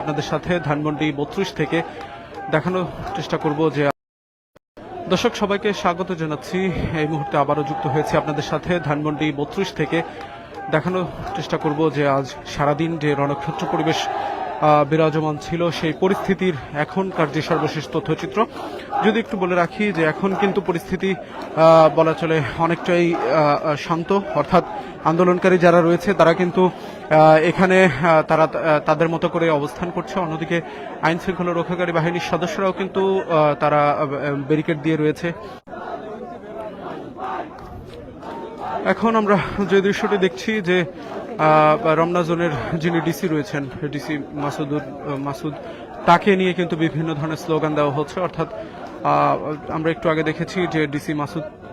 আপনাদের সাথে ধানমন্ডি বত্রিশ থেকে দেখানোর চেষ্টা করব যে দর্শক, সবাইকে স্বাগত জানাচ্ছি। এই মুহূর্তে আবারও যুক্ত হয়েছে আপনাদের সাথে ধানমন্ডি বত্রিশ থেকে দেখানোর চেষ্টা করব যে আজ সারাদিন যে রণক্ষেত্র পরিবেশ বিরাজমান ছিল, সেই পরিস্থিতির এখনকার যে সর্বশেষ তথ্যচিত্র, যদি একটু বলে রাখি যে এখন কিন্তু পরিস্থিতি বলা চলে অনেকটাই শান্ত। অর্থাৎ আন্দোলনকারী যারা রয়েছে, তারা কিন্তু এখানে তারা তাদের মতো করে অবস্থান করছে। অন্যদিকে আইন শৃঙ্খলা রক্ষাকারী বাহিনীর সদস্যরাও কিন্তু তারা ব্যারিকেড দিয়ে রয়েছে। এখন আমরা যে দৃশ্যটি দেখছি যে রমনা জোনের যিনি ডিসি রয়েছেন, ডিসি মাসুদুর, মাসুদ, তাকে নিয়ে কিন্তু বিভিন্ন ধরনের স্লোগান দেওয়া হচ্ছে। অর্থাৎ আমরা একটু আগে দেখেছি যে ডিসি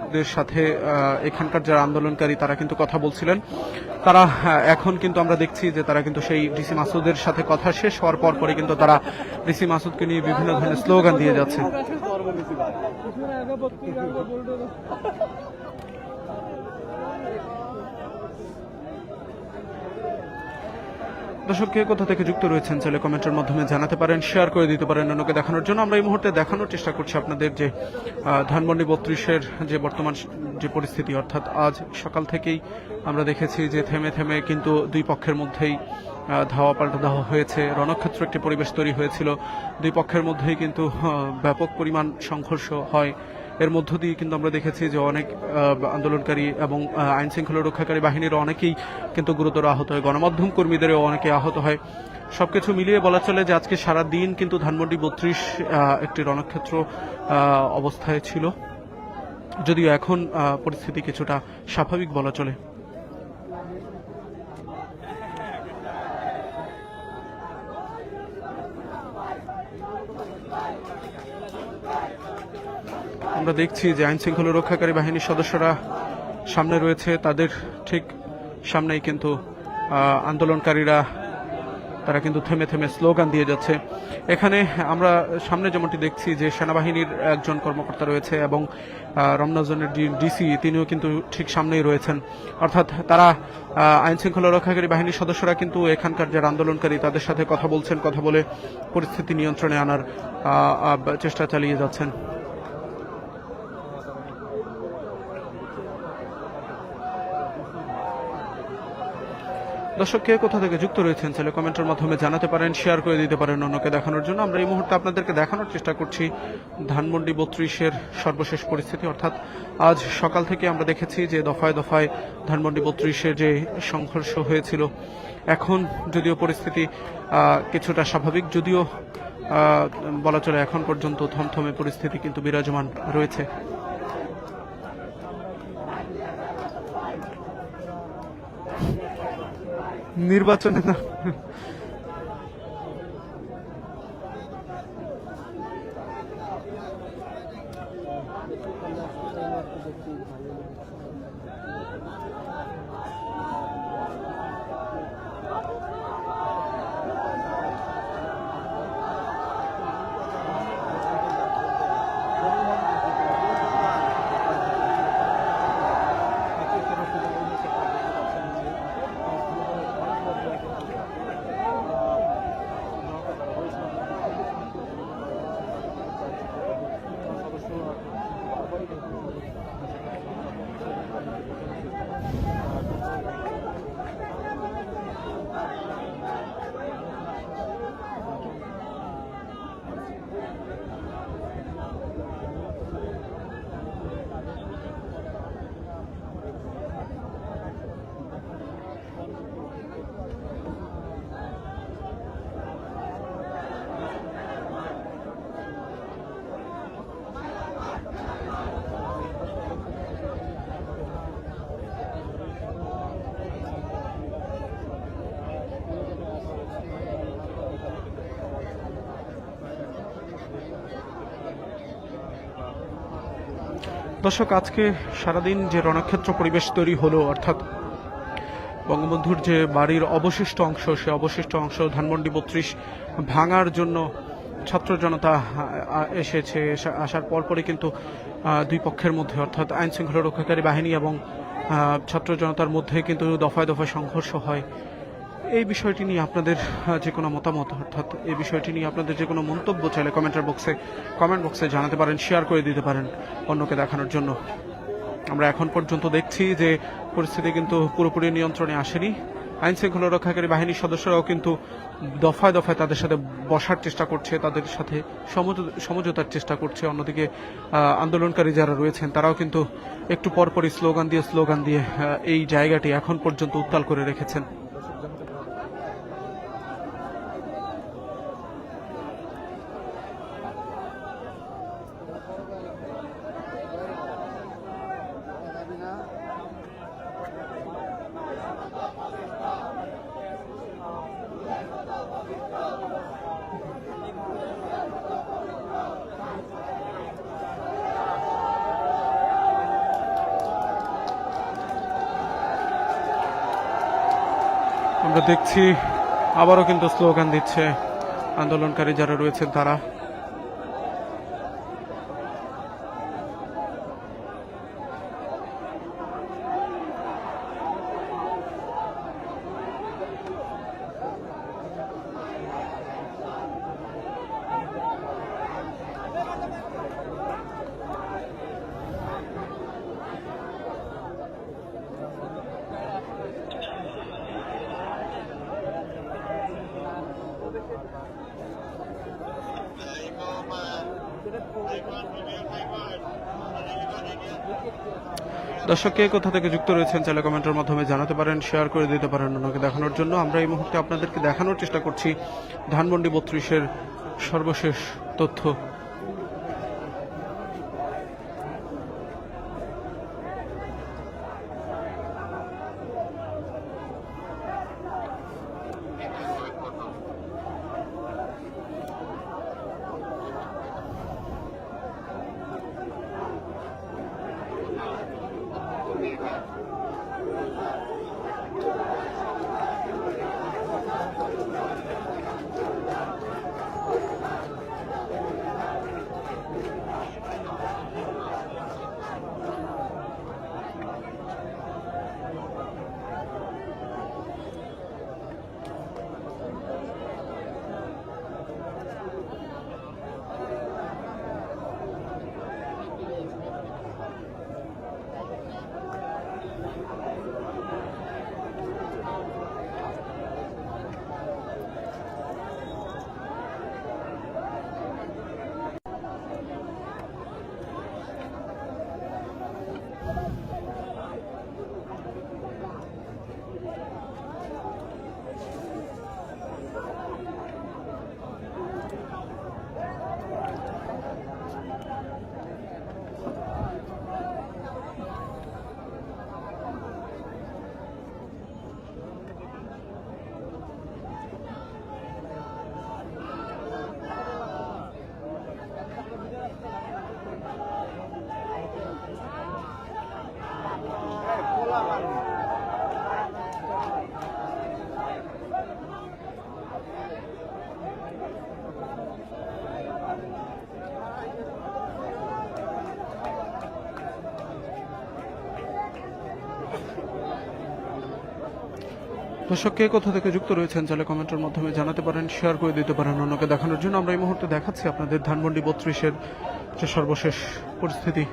মাসুদদের সাথে এখানকার যারা আন্দোলনকারী, তারা কিন্তু কথা বলছিলেন। তারা এখন কিন্তু আমরা দেখছি যে তারা কিন্তু সেই ডিসি মাসুদের সাথে কথা শেষ হওয়ার পর পরে কিন্তু তারা ডিসি মাসুদকে নিয়ে বিভিন্ন ধরনের স্লোগান দিয়ে যাচ্ছে। দর্শক কে কোথা থেকে যুক্ত রয়েছেন চাইলে কমেন্টের মাধ্যমে জানাতে পারেন, শেয়ার করে দিতে পারেন অন্যকে দেখানোর জন্য। আমরা এই মুহূর্তে দেখানোর চেষ্টা করছি আপনাদের যে ধানমন্ডি বত্রিশের যে বর্তমান যে পরিস্থিতি, অর্থাৎ আজ সকাল থেকেই আমরা দেখেছি যে থেমে থেমে কিন্তু দুই পক্ষের মধ্যেই ধাওয়া পাল্টা ধাওয়া হয়েছে। রণক্ষেত্র একটি পরিবেশ তৈরি হয়েছিল। দুই পক্ষের মধ্যেই কিন্তু ব্যাপক পরিমাণ সংঘর্ষ হয়। এর মধ্য দিয়ে কিন্তু আমরা দেখেছি যে অনেক আন্দোলনকারী এবং আইন শৃঙ্খলা রক্ষাকারী বাহিনীর অনেকেই কিন্তু গুরুতর আহত হয়। গণমাধ্যম কর্মীদেরও অনেকে আহত হয়। সবকিছু মিলিয়ে বলা চলে যে আজকে সারা দিন কিন্তু ধানমন্ডি বত্রিশ একটি রণক্ষেত্র অবস্থায় ছিল। যদিও এখন পরিস্থিতি কিছুটা স্বাভাবিক বলা চলে। আমরা দেখছি যে আইন শৃঙ্খলা রক্ষাকারী বাহিনীর সদস্যরা সামনে রয়েছে। তাদের ঠিক সামনেই কিন্তু আন্দোলনকারীরা, তারা কিন্তু থেমে থেমে স্লোগান দিয়ে যাচ্ছে। এখানে আমরা সামনে যেমনটি দেখছি যে সেনাবাহিনীর একজন কর্মকর্তা রয়েছে এবং রমনাজনের ডিসি, তিনিও কিন্তু ঠিক সামনেই রয়েছেন। অর্থাৎ তারা আইন শৃঙ্খলা রক্ষাকারী বাহিনীর সদস্যরা কিন্তু এখানকার যারা আন্দোলনকারী, তাদের সাথে কথা বলছেন, কথা বলে পরিস্থিতি নিয়ন্ত্রণে আনার চেষ্টা চালিয়ে যাচ্ছেন। দর্শক, কে কোথা থেকে যুক্ত রয়েছেন তাহলে কমেন্টের মাধ্যমে জানাতে পারেন শেয়ার করে দিতে পারেন অন্যকে দেখানোর জন্য। আমরা এই মুহূর্তে আপনাদেরকে দেখানোর চেষ্টা করছি ধানমন্ডি বত্রিশের সর্বশেষ পরিস্থিতি। অর্থাৎ আজ সকাল থেকে আমরা দেখেছি যে দফায় দফায় ধানমন্ডি বত্রিশের যে সংঘর্ষ হয়েছিল, এখন যদিও পরিস্থিতি কিছুটা স্বাভাবিক, যদিও বলা চলে এখন পর্যন্ত থমথমে পরিস্থিতি কিন্তু বিরাজমান রয়েছে। নির্বাচনে না। দর্শক, আজকে সারাদিন যে রণক্ষেত্র পরিবেশ তৈরি হলো, অর্থাৎ বঙ্গবন্ধুর যে বাড়ির অবশিষ্ট অংশ, সে অবশিষ্ট অংশ ধানমন্ডি বত্রিশ ভাঙার জন্য ছাত্র জনতা এসেছে। এসে- আসার পরপরই কিন্তু দুই পক্ষের মধ্যে, অর্থাৎ আইন শৃঙ্খলা রক্ষাকারী বাহিনী এবং ছাত্র জনতার মধ্যে কিন্তু দফায় দফায় সংঘর্ষ হয়। এই বিষয়টি নিয়ে আপনাদের যে কোনো মতামত, অর্থাৎ এই বিষয়টি নিয়ে আপনাদের যে কোনো মন্তব্য চাইলে কমেন্টের বক্সে, কমেন্ট বক্সে জানাতে পারেন, শেয়ার করে দিতে পারেন অন্যকে দেখানোর জন্য। আমরা এখন পর্যন্ত দেখছি যে পরিস্থিতি কিন্তু পুরোপুরি নিয়ন্ত্রণে আসেনি। আইন শৃঙ্খলা রক্ষাকারী বাহিনীর সদস্যরাও কিন্তু দফায় দফায় তাদের সাথে বসার চেষ্টা করছে, তাদের সাথে সমঝো- সমঝোতার চেষ্টা করছে। অন্যদিকে আন্দোলনকারী যারা রয়েছেন, তারাও কিন্তু একটু পরপরই স্লোগান দিয়ে স্লোগান দিয়ে এই জায়গাটি এখন পর্যন্ত উত্তাল করে রেখেছেন। দেখছি আবারও কিন্তু স্লোগান দিচ্ছে আন্দোলনকারী যারা রয়েছেন তারা। দর্শক, কে কোথা থেকে যুক্ত রয়েছেন চাইলে কমেন্টের মাধ্যমে জানাতে পারেন শেয়ার করে দিতে পারেন ওনাকে দেখানোর জন্য। আমরা এই মুহূর্তে আপনাদেরকে দেখানোর চেষ্টা করছি ধানমন্ডি বত্রিশের সর্বশেষ তথ্য। দর্শক, কে কোথা থেকে যুক্ত রয়েছেন চাইলে কমেন্টের মাধ্যমে জানাতে পারেন, শেয়ার করে দিতে পারেন অন্যকে দেখানোর জন্য। আমরা এই মুহূর্তে দেখাচ্ছি আপনাদের ধানমন্ডি বত্রিশের যে সর্বশেষ পরিস্থিতি।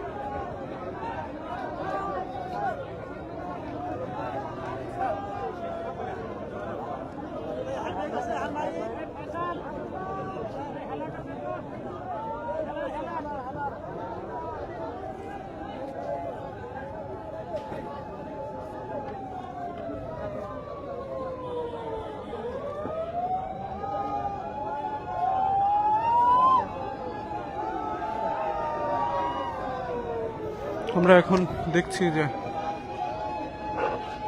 আমরা এখন দেখছি যে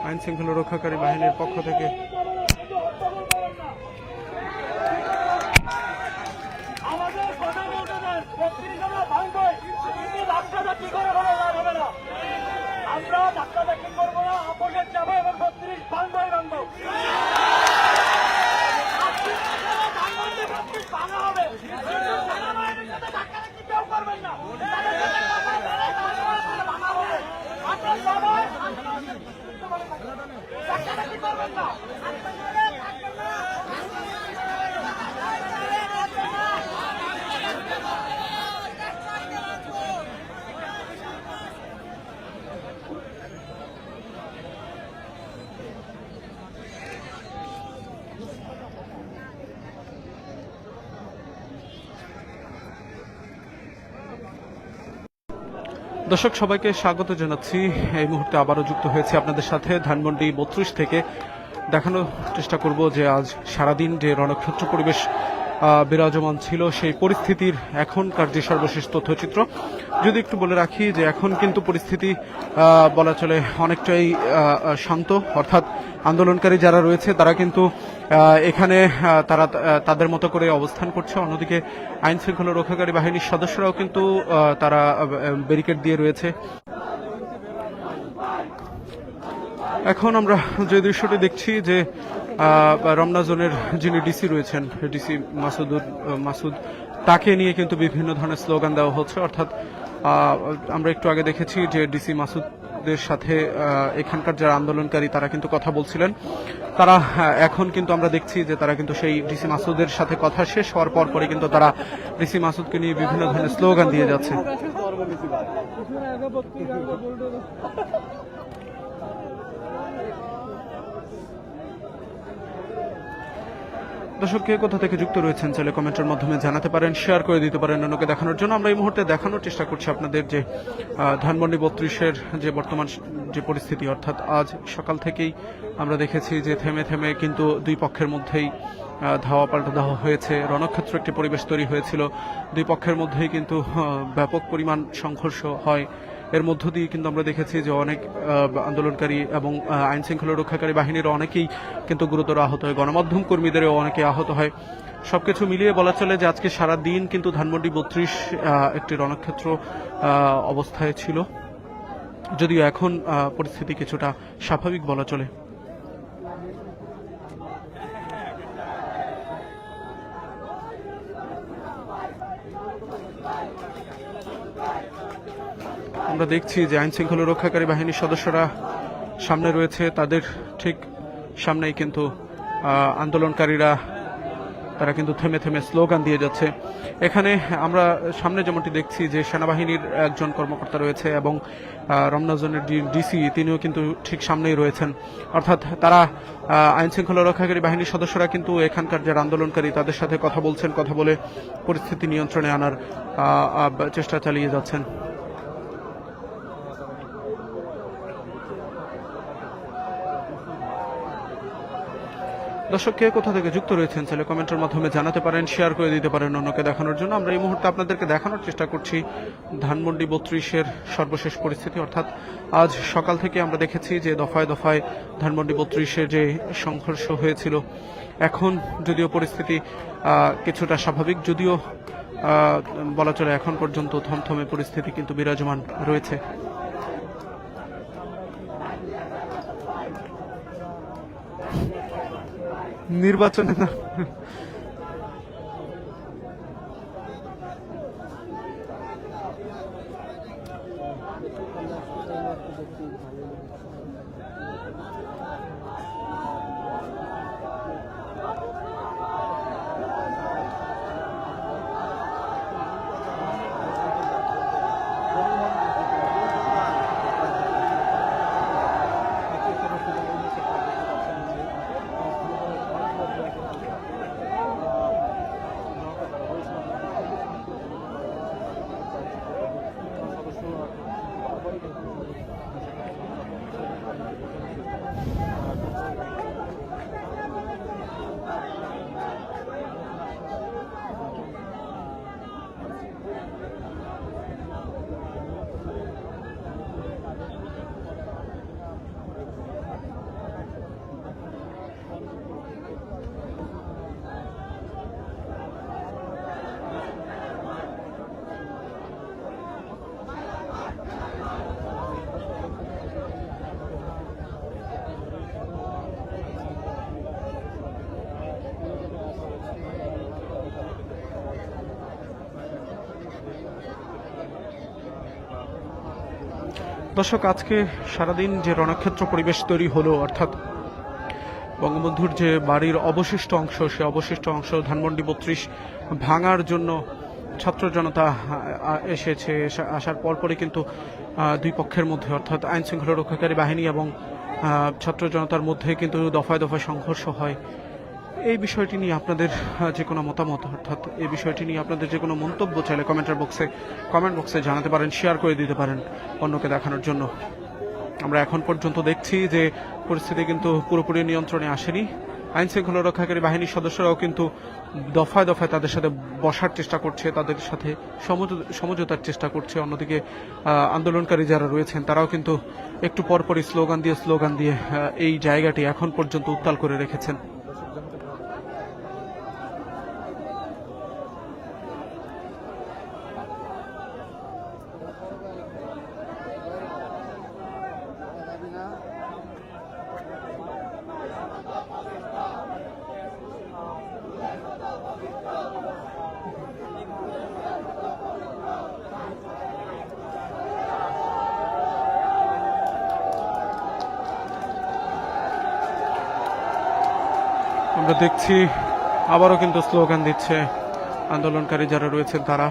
আইন শৃঙ্খলা রক্ষাকারী বাহিনীর পক্ষ থেকে আমাদের কথা বলতে দেন বত্রিশ আমরা ভাঙবই কিন্তু ধাক্কা কি করে হলো না হবে না আমরা ধাক্কা ধাক্কি করব না আপোষের যাব এবং বত্রিশ ভাঙবই ভাঙবো ভাঙা হবে কিন্তু সেনাবাহিনীর সাথে ধাক্কাধাক্কি কেউ করবেন না। ভাঙা হবে। আপনার সবাই ধাক্কাধাক্কি করবেন না। দর্শক, সবাইকে স্বাগত জানাচ্ছি। এই মুহূর্তে আবারও যুক্ত হয়েছে আপনাদের সাথে ধানমন্ডি বত্রিশ থেকে। দেখানোর চেষ্টা করব যে আজ সারাদিন যে রণক্ষেত্র পরিবেশ বিরাজমান ছিল সেই পরিস্থিতির এখনকার যে সর্বশেষ তথ্যচিত্র। যদি একটু বলে রাখি যে এখন কিন্তু পরিস্থিতি বলা চলে অনেকটাই শান্ত। অর্থাৎ আন্দোলনকারী যারা রয়েছে, তারা কিন্তু এখানে তারা তাদের মতো করে অবস্থান করছে। অন্যদিকে আইন শৃঙ্খলা রক্ষাকারী বাহিনীর সদস্যরাও কিন্তু তারা ব্যারিকেড দিয়ে রয়েছে। এখন আমরা যে দৃশ্যটি দেখছি যে রমনা জোনের যিনি ডিসি রয়েছেন ডিসি মাসুদুর মাসুদ তাকে নিয়ে কিন্তু বিভিন্ন ধরনের স্লোগান দেওয়া হচ্ছে। অর্থাৎ আমরা একটু আগে দেখেছি যে ডিসি মাসুদের সাথে এখানকার যারা আন্দোলনকারী তারা কিন্তু কথা বলছিলেন। তারা এখন কিন্তু আমরা দেখছি যে তারা কিন্তু সেই ডিসি মাসুদের সাথে কথা শেষ হওয়ার পর পরে কিন্তু তারা ডিসি মাসুদকে নিয়ে বিভিন্ন ধরনের স্লোগান দিয়ে যাচ্ছে। দর্শক, কে কোথা থেকে যুক্ত রয়েছেন চাইলে কমেন্টের মাধ্যমে জানাতে পারেন শেয়ার করে দিতে পারেন অন্যকে দেখানোর জন্য। আমরা এই মুহূর্তে দেখানোর চেষ্টা করছি আপনাদের যে ধানমন্ডি বত্রিশের যে বর্তমান যে পরিস্থিতি, অর্থাৎ আজ সকাল থেকেই আমরা দেখেছি যে থেমে থেমে কিন্তু দুই পক্ষের মধ্যেই ধাওয়া পাল্টা ধাওয়া হয়েছে। রণক্ষেত্র একটি পরিবেশ তৈরি হয়েছিল। দুই পক্ষের মধ্যেই কিন্তু ব্যাপক পরিমাণ সংঘর্ষ হয়। এর মধ্য দিয়ে কিন্তু আমরা দেখেছি যে অনেক আন্দোলনকারী এবং আইন শৃঙ্খলা রক্ষাকারী বাহিনীর অনেকেই কিন্তু গুরুতর আহত হয়। গণমাধ্যম কর্মীদেরও অনেকে আহত হয়। সবকিছু মিলিয়ে বলা চলে যে আজকে সারা দিন কিন্তু ধানমন্ডি বত্রিশ একটি রণক্ষেত্র অবস্থায় ছিল। যদিও এখন পরিস্থিতি কিছুটা স্বাভাবিক বলা চলে। আমরা দেখছি যে আইন শৃঙ্খলা রক্ষাকারী বাহিনীর সদস্যরা সামনে রয়েছে। তাদের ঠিক সামনেই কিন্তু আন্দোলনকারীরা তারা কিন্তু থেমে থেমে স্লোগান দিয়ে যাচ্ছে। এখানে আমরা সামনে যেমনটি দেখছি যে সেনাবাহিনীর একজন কর্মকর্তা রয়েছে এবং আহ, রমনা ডিসি তিনিও কিন্তু ঠিক সামনেই রয়েছেন। অর্থাৎ তারা আইন শৃঙ্খলা রক্ষাকারী বাহিনীর সদস্যরা কিন্তু এখানকার যারা আন্দোলনকারী তাদের সাথে কথা বলছেন কথা বলে পরিস্থিতি নিয়ন্ত্রণে আনার চেষ্টা চালিয়ে যাচ্ছেন। দর্শক, কে কোথা থেকে যুক্ত রয়েছেন চাইলে কমেন্টের মাধ্যমে জানাতে পারেন শেয়ার করে দিতে পারেন অন্যকে দেখানোর জন্য। আমরা এই মুহূর্তে আপনাদেরকে দেখানোর চেষ্টা করছি ধানমন্ডি বত্রিশের সর্বশেষ পরিস্থিতি। অর্থাৎ আজ সকাল থেকে আমরা দেখেছি যে দফায় দফায় ধানমন্ডি বত্রিশে যে সংঘর্ষ হয়েছিল, এখন যদিও পরিস্থিতি কিছুটা স্বাভাবিক, যদিও বলা চলে এখন পর্যন্ত থমথমে পরিস্থিতি কিন্তু বিরাজমান রয়েছে। নির্বাচনে না দর্শক, আজকে সারাদিন যে রণক্ষেত্র পরিবেশ তৈরি হলো, অর্থাৎ বঙ্গবন্ধুর যে বাড়ির অবশিষ্ট অংশ, সে অবশিষ্ট অংশ ধানমন্ডি বত্রিশ ভাঙার জন্য ছাত্র জনতা এসেছে। এসে- আসার পরপরই কিন্তু দুই পক্ষের মধ্যে, অর্থাৎ আইন শৃঙ্খলা রক্ষাকারী বাহিনী এবং ছাত্র জনতার মধ্যে কিন্তু দফায় দফায় সংঘর্ষ হয়। এই বিষয়টি নিয়ে আপনাদের যে কোনো মতামত, অর্থাৎ এই বিষয়টি নিয়ে আপনাদের যে কোনো মন্তব্য চাইলে কমেন্টের বক্সে, কমেন্ট বক্সে জানাতে পারেন, শেয়ার করে দিতে পারেন অন্যকে দেখানোর জন্য। আমরা এখন পর্যন্ত দেখছি যে পরিস্থিতি কিন্তু পুরোপুরি নিয়ন্ত্রণে আসেনি। আইন শৃঙ্খলা রক্ষাকারী বাহিনীর সদস্যরাও কিন্তু দফায় দফায় তাদের সাথে বসার চেষ্টা করছে, তাদের সাথে সমঝো- সমঝোতার চেষ্টা করছে। অন্যদিকে আন্দোলনকারী যারা রয়েছেন, তারাও কিন্তু একটু পরপরই স্লোগান দিয়ে স্লোগান দিয়ে এই জায়গাটি এখন পর্যন্ত উত্তাল করে রেখেছেন। আমরা দেখছি আবারও কিন্তু স্লোগান দিচ্ছে আন্দোলনকারী যারা রয়েছেন তারা।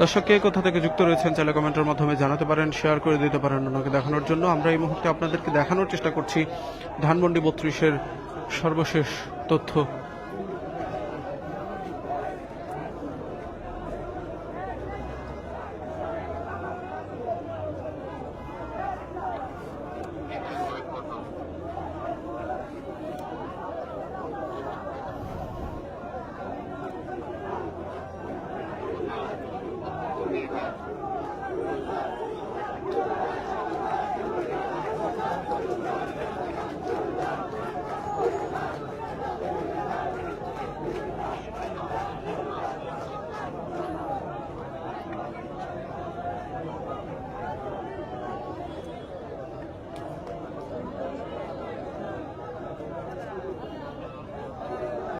দর্শক, কে কোথা থেকে যুক্ত রয়েছেন চাইলে কমেন্টের মাধ্যমে জানাতে পারেন শেয়ার করে দিতে পারেন ওনাকে দেখানোর জন্য। আমরা এই মুহূর্তে আপনাদেরকে দেখানোর চেষ্টা করছি ধানমন্ডি বত্রিশের সর্বশেষ তথ্য।